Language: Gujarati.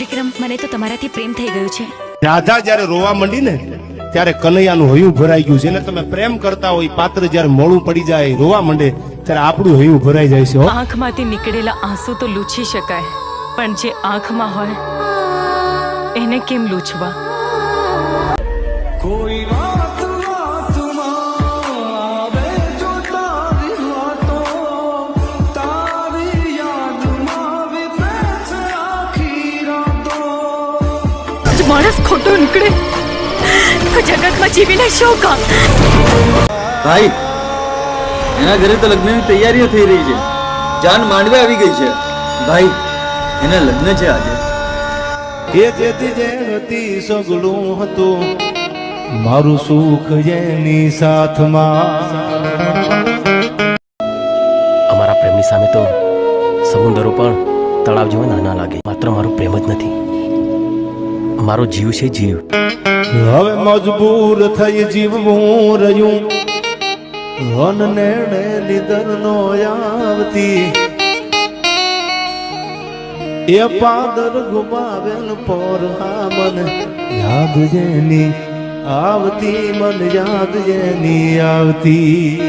વિક્રમ મને તો તમારાથી પ્રેમ થઈ ગયું છે. રાધા જ્યારે રોવા માંડી ને ત્યારે કનૈયાનું હયું ભરાઈ ગયું છે. એને તમે પ્રેમ કરતા હોય પાત્ર જ્યારે મોડું પડી જાય રોવા માંડે ત્યારે આપણું હયું ભરાઈ જાય છે આંખમાંથી નીકળેલા આંસુ તો લૂછી શકાય પણ જે આંખમાં હોય એને કેમ લૂછવા? કોઈ જ માણસ ખોટો નીકળે. તો જગતમાં જીવીને શું કામ? ભાઈ એના ઘરે તો લગ્નની તૈયારીઓ થઈ રહી છે. જાન માંડવે આવી ગઈ છે. ભાઈ એના લગ્ન છે આજે. એ જેથી જે હતી સગળું હતું મારું સુખ એની સાથમાં. અમારા પ્રેમની સામે તો સમુદ્રો પણ તળાવ જેવા નાના લાગે. માત્ર મારો પ્રેમ જ નથી. મારો જીવ છે જીવ. હવે મજબૂર થઈ જીવવું રહ્યું. વન નેણે લીધર નો આવતી. એ પાદર ગુમાવેલ પોર હા મન યાદ જેની આવતી મન, યાદ જેની આવતી.